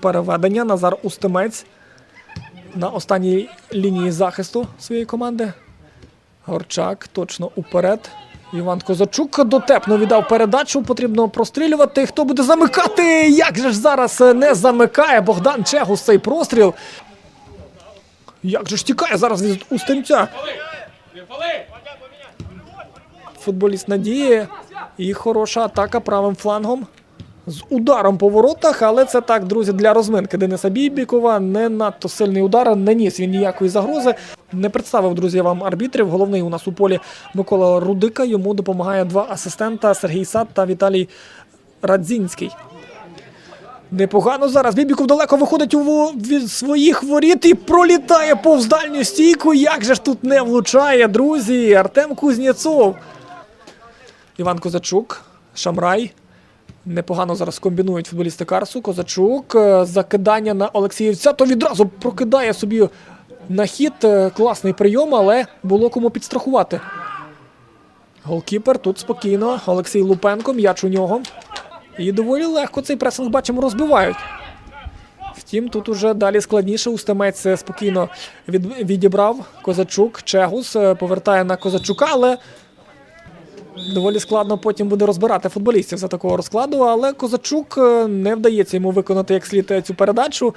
переведення. Назар Устемець на останній лінії захисту своєї команди. Горчак точно уперед. Іван Козачук дотепно віддав передачу. Потрібно прострілювати. Хто буде замикати? Як же ж зараз не замикає Богдан Чегус цей простріл? Як же ж тікає зараз від Устемця? Футболіст надіє. І хороша атака правим флангом. З ударом по воротах, але це так, друзі, для розминки Дениса Бібікова. Не надто сильний удар, не ніс він ніякої загрози. Не представив, друзі, вам арбітрів. Головний у нас у полі Микола Рудика. Йому допомагає два асистента Сергій Сад та Віталій Радзінський. Непогано зараз. Бібіков далеко виходить у від своїх воріт і пролітає повз дальню стійку. Як же ж тут не влучає, друзі? Артем Кузнєцов. Іван Козачук, Шамрай. Непогано зараз комбінують футболісти Карсу. Козачук. е, Закидання на Олексіївця. То відразу прокидає собі на хід. Е, Класний прийом, але було кому підстрахувати. Голкіпер тут спокійно. Олексій Лупенко, м'яч у нього. І доволі легко цей пресинг бачимо розбивають. Втім, тут уже далі складніше. Устемець е, спокійно від, відібрав Козачук. Чегус повертає на Козачука, але доволі складно потім буде розбирати футболістів за такого розкладу. Але Козачук е, не вдається йому виконати як слід е, цю передачу.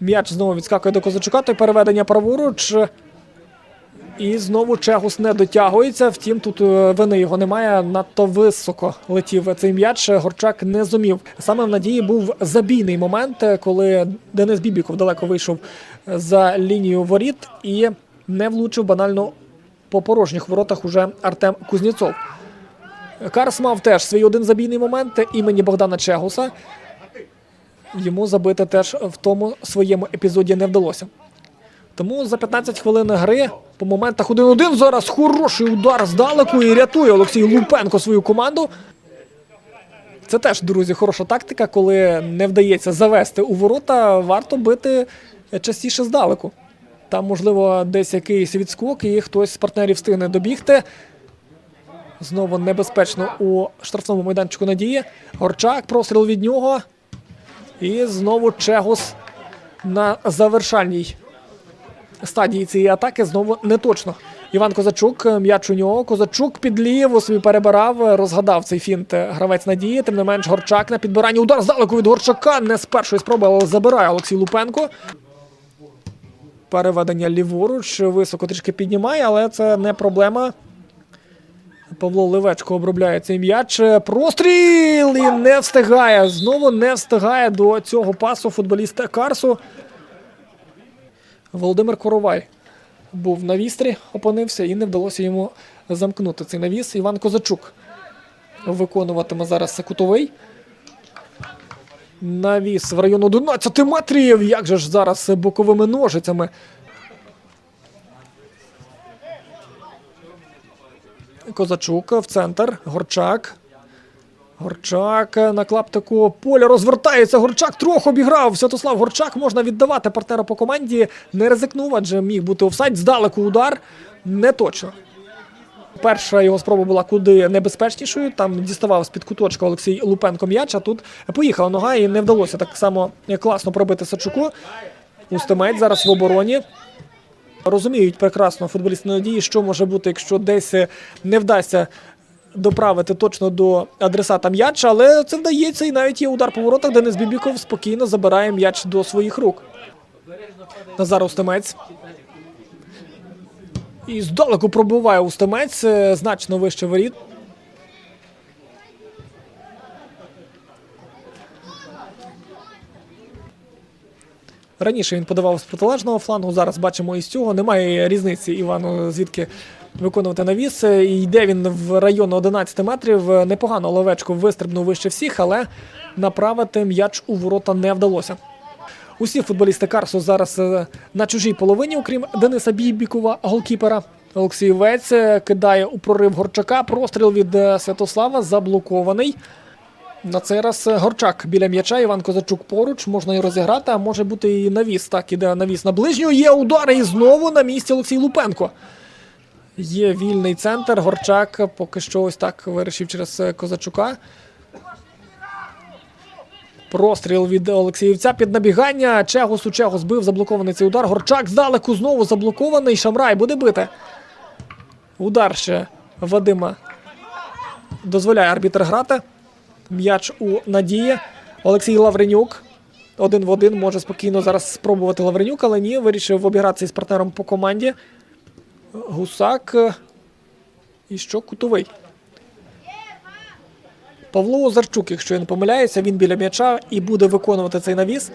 М'яч знову відскакує до Козачука, той переведення праворуч. І знову Чегус не дотягується. Втім, тут е, вини його немає. Надто високо летів цей м'яч. Горчак не зумів. Саме в надії був забійний момент, коли Денис Бібіков далеко вийшов за лінію воріт і не влучив банально по порожніх воротах уже Артем Кузнєцов. Карс мав теж свій один забійний момент імені Богдана Чегуса. Йому забити теж в тому своєму епізоді не вдалося. Тому за 15 хвилин гри по моментах 1-1 зараз хороший удар здалеку і рятує Олексій Лупенко свою команду. Це теж, друзі, хороша тактика, коли не вдається завести у ворота, варто бити частіше здалеку. Там, можливо, десь якийсь відскок, і хтось з партнерів встигне добігти. Знову небезпечно у штрафному майданчику надії. Горчак, простріл від нього. І знову Чегос на завершальній стадії цієї атаки знову не точно. Іван Козачук, м'яч у нього. Козачук під ліву собі перебирав, розгадав цей фінт гравець надії. Тим не менш, Горчак на підбиранні. Удар здалеку від Горчака. Не з першої спроби, але забирає Олексій Лупенко. Переведення ліворуч високо трішки піднімає, але це не проблема. Павло Левечко обробляє цей м'яч. Простріл і не встигає. Знову не встигає до цього пасу футболіста Карсу. Володимир Коровай був на вістрі, опинився і не вдалося йому замкнути цей навіс. Іван Козачук виконуватиме зараз кутовий. Навіс в район 11 метрів. Як же ж зараз боковими ножицями Козачук в центр. Горчак. Горчак на клаптику поля розвертається. Горчак трохи обіграв. Святослав Горчак можна віддавати партнера по команді. Не ризикнув, адже міг бути офсайд. Здалеку удар. Не точно. Перша його спроба була куди небезпечнішою. Там діставав з-під куточка Олексій Лупенко м'яч, а тут поїхала нога і не вдалося так само класно пробити Сачуку. Устемець зараз в обороні. Розуміють прекрасно футболісти надії, що може бути, якщо десь не вдасться доправити точно до адресата м'яч, але це вдається, і навіть є удар по воротах, Денис Бібіков спокійно забирає м'яч до своїх рук. Назар Устемець. І здалеку пробиває Устемець, е, значно вище воріт. Раніше він подавав з протилежного флангу. Зараз бачимо із цього. Немає різниці Івану, звідки виконувати навіс. І йде він в район 11 метрів. Непогано Ловечко вистрибнув вище всіх, але направити м'яч у ворота не вдалося. Усі футболісти Карсу зараз е, на чужій половині, окрім Дениса Бібікова, голкіпера. Олексій Вець е, кидає у прорив Горчака. Простріл від е, Святослава заблокований. На цей раз Горчак біля м'яча, Іван Козачук поруч, можна і розіграти, а може бути і навіс. Так, іде навіс на ближню. Є удар і знову на місці Олексій Лупенко. Є вільний центр. Горчак поки що ось так вирішив через Козачука. Простріл від Олексіївця під набігання. Чегус у Чегус бив заблокований цей удар. Горчак здалеку знову заблокований. Шамрай буде бити. Удар ще Вадима дозволяє арбітр грати. М'яч у надії. Олексій Лавренюк. Один в один може спокійно зараз спробувати Лавренюк, але ні, вирішив обігратися із партнером по команді. Гусак. І що кутовий. Павло Озарчук, якщо я не помиляюся, він біля м'яча і буде виконувати цей навіс.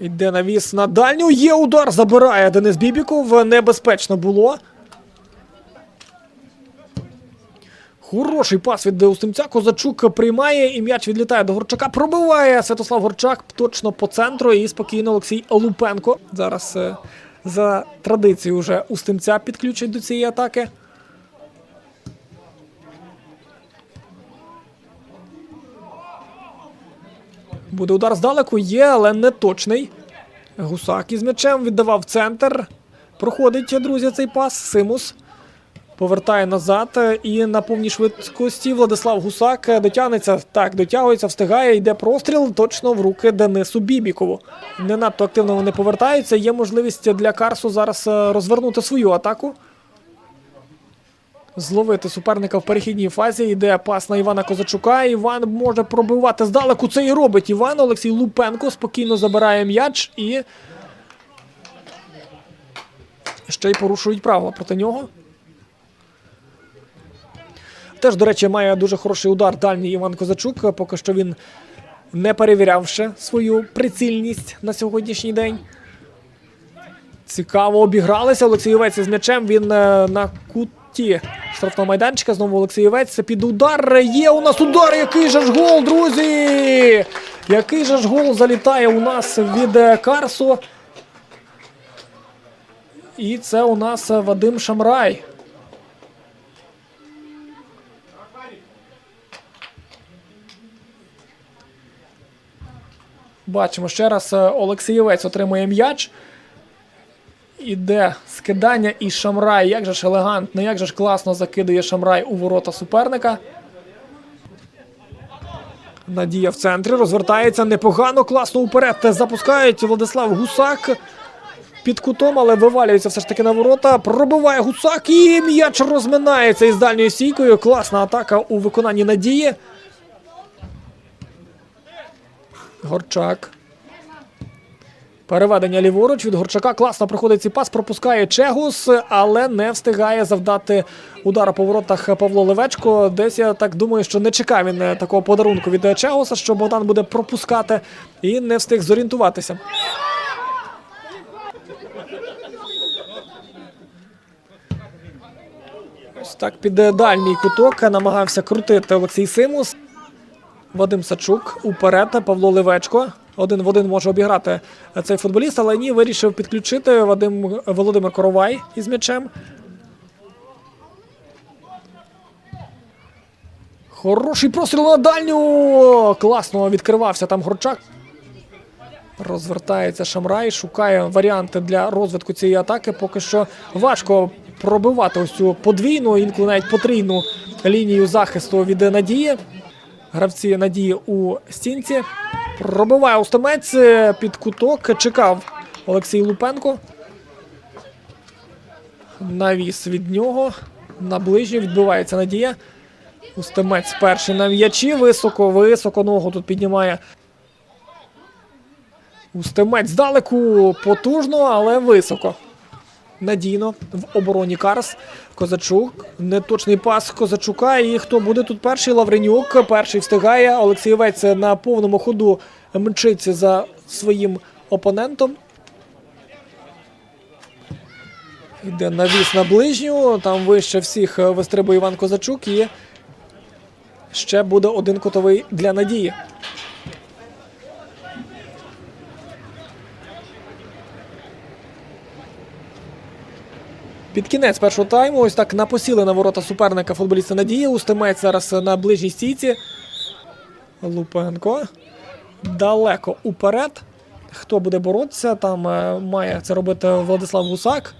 Йде навіс на дальню. Є удар. Забирає Денис Бібіков. Небезпечно було. Хороший пас від Устимця. Козачук приймає і м'яч відлітає до Горчака. Пробиває Святослав Горчак точно по центру. І спокійно Олексій Лупенко. Зараз е, за традицією вже Устимця підключать до цієї атаки. Буде удар здалеку, є, але не точний. Гусак із м'ячем віддавав центр. Проходить, друзі, цей пас. Симус. Повертає назад і на повній швидкості Владислав Гусак дотягнеться. Так, дотягується, встигає, йде простріл точно в руки Денису Бібікову. Не надто активно вони повертаються. Є можливість для Карсу зараз е, розвернути свою атаку. Зловити суперника в перехідній фазі. Йде пас на Івана Козачука. Іван може пробивати здалеку. Це і робить Іван. Олексій Лупенко спокійно забирає м'яч і. Ще й порушують правила проти нього. Теж, до речі, має дуже хороший удар дальній Іван Козачук. Поки що він не перевіряв ще свою прицільність на сьогоднішній день. Цікаво обігралися. Олексієвець із м'ячем. Він е, на куті штрафного майданчика. Знову Олексієвець під удар. Є у нас удар. Який же ж гол, друзі! Який же ж гол залітає у нас від е, Карсу. І це у нас Вадим Шамрай. Бачимо ще раз е, Олексієвець отримує м'яч. Іде скидання і Шамрай. Як же ж елегантно, як же ж класно закидує Шамрай у ворота суперника. Надія в центрі розвертається непогано, класно уперед. Запускають Владислав Гусак під кутом, але вивалюється все ж таки на ворота. Пробиває Гусак і м'яч розминається із дальньою стійкою. Класна атака у виконанні надії. Горчак. Переведення ліворуч від Горчака. Класно проходить цей пас, пропускає Чегус, але не встигає завдати удара по воротах Павло Левечко. Десь я так думаю, що не чекав він е, такого подарунку від е, Чегуса, що Богдан буде пропускати і не встиг зорієнтуватися. Ось так під е, дальній куток намагався крутити Олексій Симус. Вадим Сачук уперед, Павло Левечко. Один в один може обіграти цей футболіст, але ні, вирішив підключити Вадим Володимир Коровай із м'ячем. Хороший простріл на дальню. Класно відкривався там Горчак. Розвертається Шамрай, шукає варіанти для розвитку цієї атаки. Поки що важко пробивати ось цю подвійну, інколи навіть потрійну лінію захисту від надії. Гравці надії у стінці. Пробиває Остамець під куток. Чекав Олексій Лупенко. Навіс від нього. На ближню відбивається надія. Устемець перший на м'ячі. Високо, високо ногу тут піднімає. Устемець здалеку потужно, але високо. Надійно в обороні Карс. Козачук. Неточний пас Козачука. І хто буде тут перший? Лавренюк. Перший встигає. Олексієвець на повному ходу мчиться за своїм опонентом. Йде навіс на ближню. Там вище всіх вистрибує Іван Козачук. І ще буде один кутовий для надії. Під кінець першого тайму, ось так напосіли на ворота суперника футболіста Надії. Устимець зараз на ближній стійці. Лупенко. Далеко уперед. Хто буде боротися? Там е, має це робити Владислав Гусак.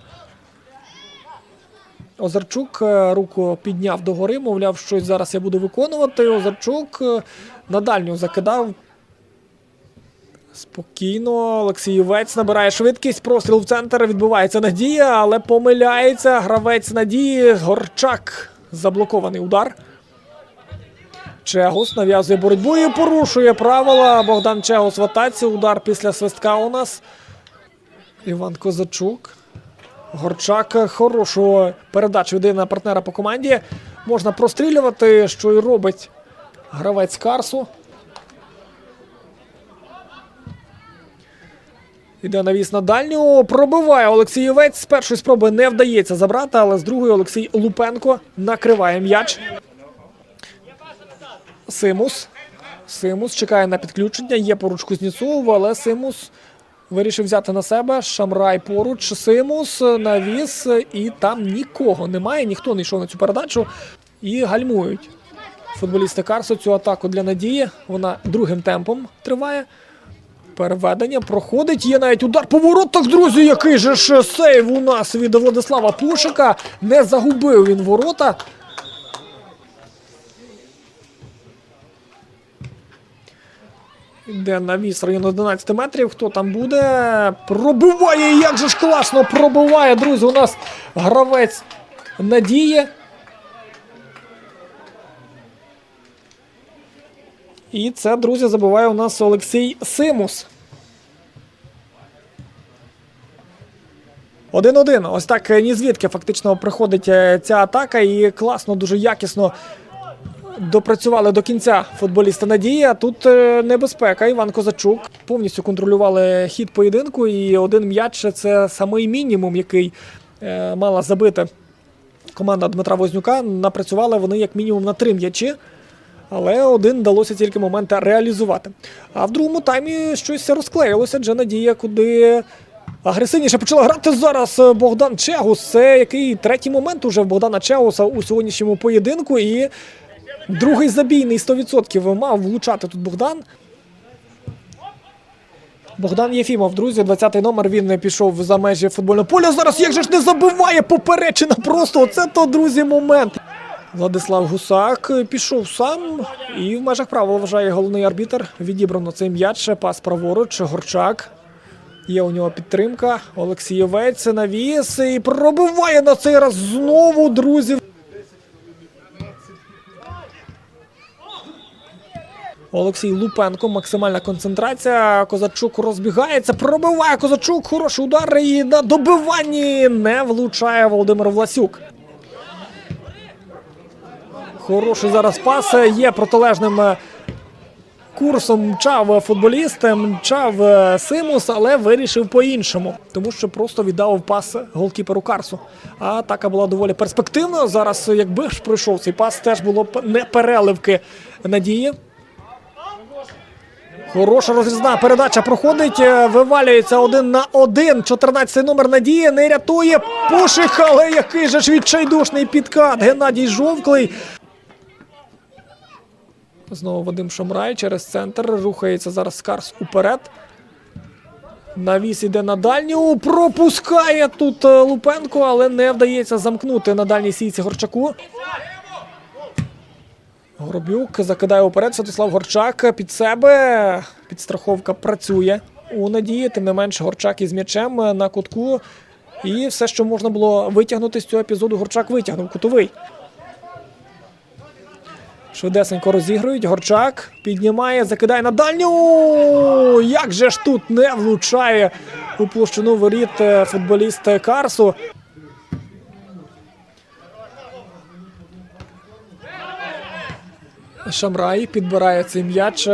Озарчук е, руку підняв догори, мовляв, щось зараз я буду виконувати. Озарчук е, на дальню закидав. Спокійно. Олексієвець набирає швидкість. Простріл в центр. Відбувається надія, але помиляється. Гравець надії. Горчак. Заблокований удар. Чегус нав'язує боротьбу і порушує правила. Богдан Чегус в атаці. Удар після свистка у нас. Іван Козачук. Горчак хорошу передачу на партнера по команді. Можна прострілювати, що і робить гравець Карсу. Іде навіс на дальню. Пробиває Олексій Євець. З першої спроби не вдається забрати, але з другої Олексій Лупенко накриває м'яч. Симус. Симус чекає на підключення. Є поруч Кузнєцов, але Симус вирішив взяти на себе. Шамрай поруч. Симус навіс. І там нікого немає. Ніхто не йшов на цю передачу. І гальмують. Футболісти Карсу цю атаку для надії. Вона другим темпом триває. Переведення проходить. Є навіть удар по воротах, друзі. Який же ж сейв у нас від Владислава Пушика. Не загубив він ворота. Йде навіс район 11 метрів. Хто там буде? Пробиває! Як же ж класно пробиває, друзі. У нас гравець надії. І це, друзі, забиває у нас Олексій Симус. 1-1. Ось так е, ні звідки фактично приходить е, ця атака, і класно, дуже якісно допрацювали до кінця футболіста Надія. Тут е, небезпека. Іван Козачук повністю контролювали хід поєдинку, і один м'яч це самий мінімум, який мала забити команда Дмитра Вознюка. Напрацювали вони як мінімум на три м'ячі. Але один вдалося тільки момент реалізувати. А в другому таймі щось розклеїлося, адже Надія куди агресивніше почала грати зараз е, Богдан Чегус. Це який третій момент уже в Богдана Чегуса у сьогоднішньому поєдинку. І другий забійний 100% мав влучати тут Богдан. Богдан Єфімов, друзі, 20-й номер. Він пішов за межі футбольного поля. Зараз як же ж не забиває поперечина просто. Оце то, друзі, момент. Владислав Гусак пішов сам і в межах правил вважає головний арбітр. Відібрано цей м'яч. Пас праворуч. Горчак. Є у нього підтримка. Олексієвець навіс і пробиває на цей раз знову, друзі. Олексій Лупенко, максимальна концентрація. Козачук розбігається, пробиває Козачук, хороший удар і на добиванні не влучає Володимир Власюк. Хороший зараз пас. Є протилежним е, курсом мчав футболіст, мчав е, Симус, але вирішив по-іншому, тому що просто віддав пас голкіперу Карсу. А атака була доволі перспективна. Зараз, якби ж пройшов цей пас, теж було б не переливки надії. Хороша розрізна передача проходить, е, вивалюється один на один. 14 номер надії не рятує Пуших, але який же ж відчайдушний підкат. Геннадій Жовклий. Знову Вадим Шамрай через центр. Рухається зараз Скарс уперед. Навіс іде на дальню. Пропускає тут е, Лупенко, але не вдається замкнути на дальній сійці Горчаку. Горобюк закидає уперед Святослав Горчак під себе. Підстраховка працює у надії. Тим не менш, Горчак із м'ячем на кутку. І все, що можна було витягнути з цього епізоду, Горчак витягнув кутовий. Швидесенько розігрують. Горчак піднімає, закидає на дальню. Як же ж тут не влучає у площину воріт е, футболіст Карсу. Шамрай підбирає цей м'яч.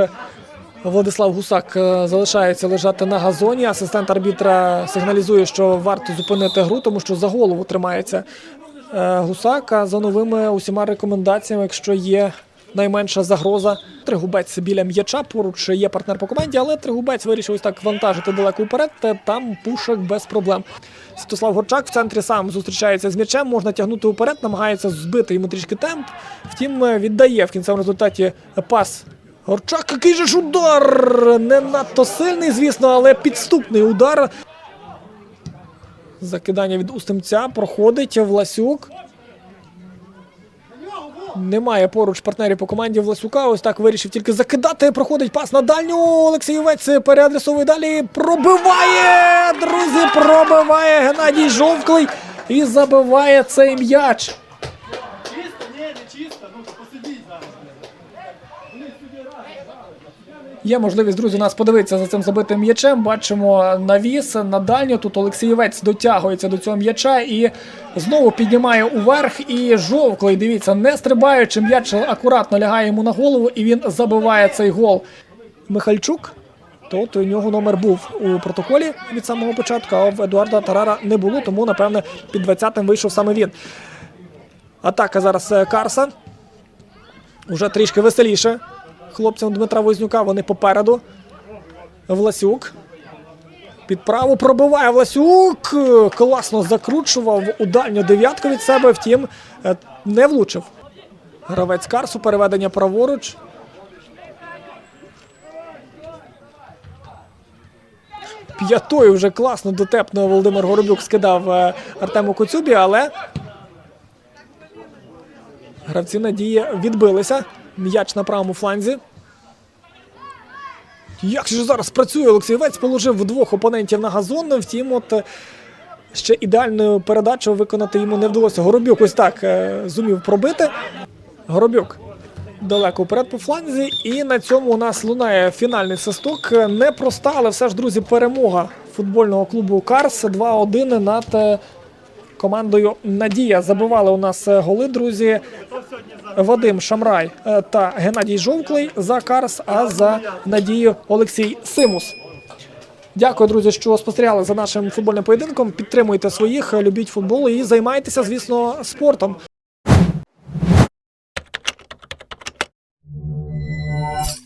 Владислав Гусак е, залишається лежати на газоні. Асистент арбітра сигналізує, що варто зупинити гру, тому що за голову тримається е, Гусак. А за новими усіма рекомендаціями, якщо є найменша загроза, Тригубець біля м'яча. Поруч є партнер по команді, але Тригубець вирішив ось так вантажити далеко вперед. та Там пушок без проблем. Святослав Горчак в центрі сам зустрічається з м'ячем, можна тягнути вперед, намагається збити йому трішки темп. Втім, віддає в кінцевому результаті пас. Горчак, який же ж удар! Не надто сильний, звісно, але підступний удар. Закидання від Устимця проходить Власюк. Немає поруч партнерів по команді Власюка. Ось так вирішив тільки закидати. Проходить пас на дальню. Олексієвець переадресовує далі. Пробиває! Друзі, пробиває Геннадій Жовклий і забиває цей м'яч. Є можливість, друзі, нас подивитися за цим забитим м'ячем. Бачимо навіс на дальню. Тут Олексієвець дотягується до цього м'яча і знову піднімає уверх. І жовклий, дивіться, не стрибаючи, м'яч акуратно лягає йому на голову, і він забиває цей гол. Михальчук. То у нього номер був у протоколі від самого початку, а в Едуарда Тарара не було, тому, напевне, під 20-м вийшов саме він. Атака зараз е, Карса. Уже трішки веселіше. Хлопцям Дмитра Вознюка вони попереду. Власюк. Під праву пробиває Власюк. Класно закручував у дальню дев'ятку від себе, втім, е, не влучив. Гравець Карсу, переведення праворуч. П'ятою вже класно дотепно Володимир Горобюк скидав е, Артему Коцюбі, але Гравці надії відбилися. М'яч на правому фланзі. Як же зараз працює Олексій Вець, положив двох опонентів на газон. Втім, от е, ще ідеальну передачу виконати йому не вдалося. Горобюк ось так е, зумів пробити. Горобюк далеко вперед по фланзі. І на цьому у нас лунає фінальний свисток. Непроста, але все ж, друзі, перемога футбольного клубу Карс 2-1 над е, командою Надія. Забивали у нас е, голи, друзі. Вадим Шамрай е, та Геннадій Жовклий за Карс, а за Надію Олексій Симус. Дякую, друзі, що спостерігали за нашим футбольним поєдинком. Підтримуйте своїх, любіть футбол і займайтеся, звісно, спортом.